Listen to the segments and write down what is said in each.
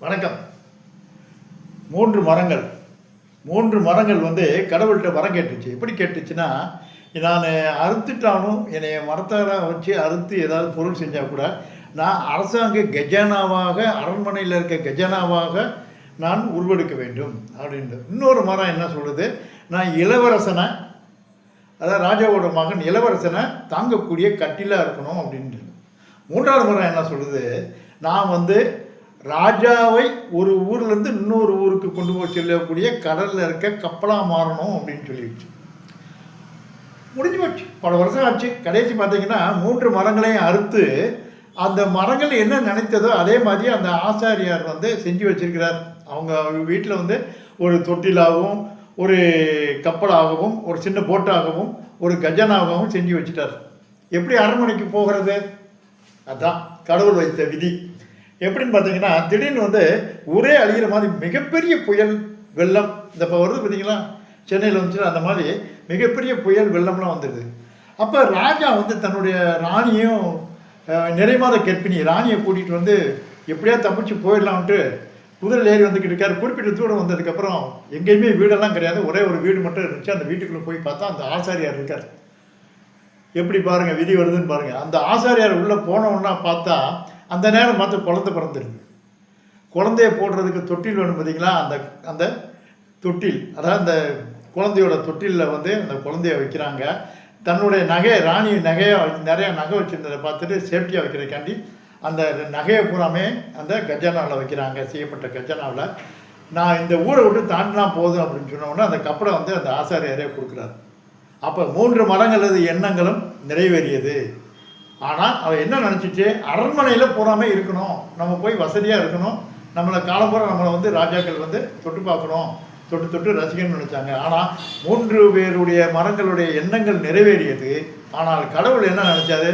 வணக்கம். மூன்று மரங்கள். மூன்று மரங்கள் வந்து கடவுள்கிட்ட மரம் கேட்டுச்சு. எப்படி கேட்டுச்சுன்னா நான் அறுத்துட்டாலும் என்னை மரத்தை வச்சு அறுத்து ஏதாவது பொருள் செஞ்சால் கூட நான் அரசாங்க கஜானாவாக அரண்மனையில் இருக்க கஜானாவாக நான் உருவெடுக்க வேண்டும் அப்படின்ட்டு. இன்னொரு மரம் என்ன சொல்கிறது நான் இளவரசனை அதாவது ராஜாவோட மகன் இளவரசனை தாங்கக்கூடிய கட்டிலாக இருக்கணும் அப்படின்ட்டு. மூன்றாவது மரம் என்ன சொல்லுது நான் வந்து ராஜாவை ஒரு ஊர்லேருந்து இன்னொரு ஊருக்கு கொண்டு போய் செல்லக்கூடிய கடலில் இருக்க கப்பலாக மாறணும் அப்படின்னு சொல்லிடுச்சு. முடிஞ்சு போச்சு. பல வருஷம் ஆச்சு. கடைசி பார்த்தீங்கன்னா மூன்று மரங்களையும் அறுத்து அந்த மரங்கள் என்ன நினைத்ததோ அதே மாதிரி அந்த ஆசாரியார் வந்து செஞ்சு வச்சிருக்கிறார். அவங்க வீட்டில் வந்து ஒரு தொட்டிலாகவும் ஒரு கப்பலாகவும் ஒரு சின்ன போட்டாகவும் ஒரு கஜனாகவும் செஞ்சு வச்சுட்டார். எப்படி அரண்மனைக்கு போகிறது? அதான் கடவுள் வைத்த விதி. எப்படின்னு பார்த்தீங்கன்னா திடீர்னு வந்து ஒரே அழிகிற மாதிரி மிகப்பெரிய புயல் வெள்ளம் இந்த இப்போ வருது பார்த்தீங்களா? சென்னையில் வந்துச்சு அந்த மாதிரி மிகப்பெரிய புயல் வெள்ளம்லாம் வந்துடுது அப்போ ராஜா வந்து தன்னுடைய ராணியும் நிறைமாத கற்பிணி ராணியை கூட்டிகிட்டு வந்து எப்படியா தப்பிச்சு போயிடலாம்ன்ட்டு குதிரையில் ஏறி வந்துக்கிட்டு இருக்காரு. குறிப்பிட்ட தூரம் வந்ததுக்கப்புறம் எங்கேயுமே வீடெல்லாம் கிடையாது. ஒரே ஒரு வீடு மட்டும் இருந்துச்சு. அந்த வீட்டுக்குள்ளே போய் பார்த்தா அந்த ஆசாரியார் இருக்கார். எப்படி பாருங்கள் விதி வருதுன்னு பாருங்கள் அந்த ஆசாரியார் உள்ளே போனோன்னா பார்த்தா அந்த நேரம் பார்த்து குழந்தை பிறந்துருக்கு. குழந்தைய போடுறதுக்கு தொட்டில் வேணும் பார்த்தீங்களா? அந்த அந்த தொட்டில் அதாவது அந்த குழந்தையோட தொட்டிலில் வந்து அந்த குழந்தைய வைக்கிறாங்க. தன்னுடைய நகையை ராணி நகையை நிறையா நகை வச்சுருந்ததை பார்த்துட்டு சேஃப்டியாக வைக்கிறதுக்காண்டி அந்த நகையை பூராமே அந்த கஜானாவில் வைக்கிறாங்க செய்யப்பட்ட கஜானாவில். நான் இந்த ஊரை விட்டு தாண்டினா போதும் அப்படின்னு சொன்ன அந்த கப்பலை வந்து அந்த ஆசாரியாரே கொடுக்குறாரு. அப்போ மூன்று மரங்களது எண்ணங்களும் நிறைவேறியது. ஆனால் அவள் என்ன நினச்சிச்சு? அரண்மனையில் பூராமே இருக்கணும். நம்ம போய் வசதியாக இருக்கணும். நம்மளை காலப்புறம் நம்மளை வந்து ராஜாக்கள் வந்து தொட்டு பார்க்கணும். தொட்டு தொட்டு ரசிக்கணும்னு நினச்சாங்க. ஆனால் மூன்று பேருடைய மரங்களுடைய எண்ணங்கள் நிறைவேறியது. ஆனால் கடவுள் என்ன நினச்சாரு?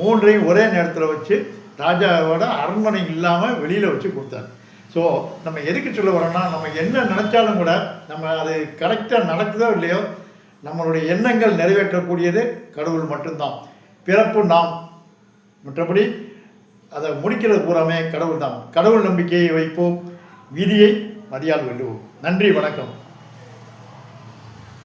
மூன்றையும் ஒரே நேரத்தில் வச்சு ராஜாவோட அரண்மனை இல்லாமல் வெளியில் வச்சு கொடுத்தாரு. ஸோ நம்ம எதுக்கு சொல்ல வரோம்னா நம்ம என்ன நினச்சாலும் கூட நம்ம அது கரெக்டாக நடக்குதோ இல்லையோ நம்மளுடைய எண்ணங்கள் நிறைவேற்றக்கூடியது கடவுள் மட்டும்தான். பிறப்பு நாம். மற்றபடி அதை முடிக்கிறது பூராமே கடவுள் தான் கடவுள் நம்பிக்கையை வைப்போம். விதியை மதியால் வெல்லுவோம் நன்றி வணக்கம்.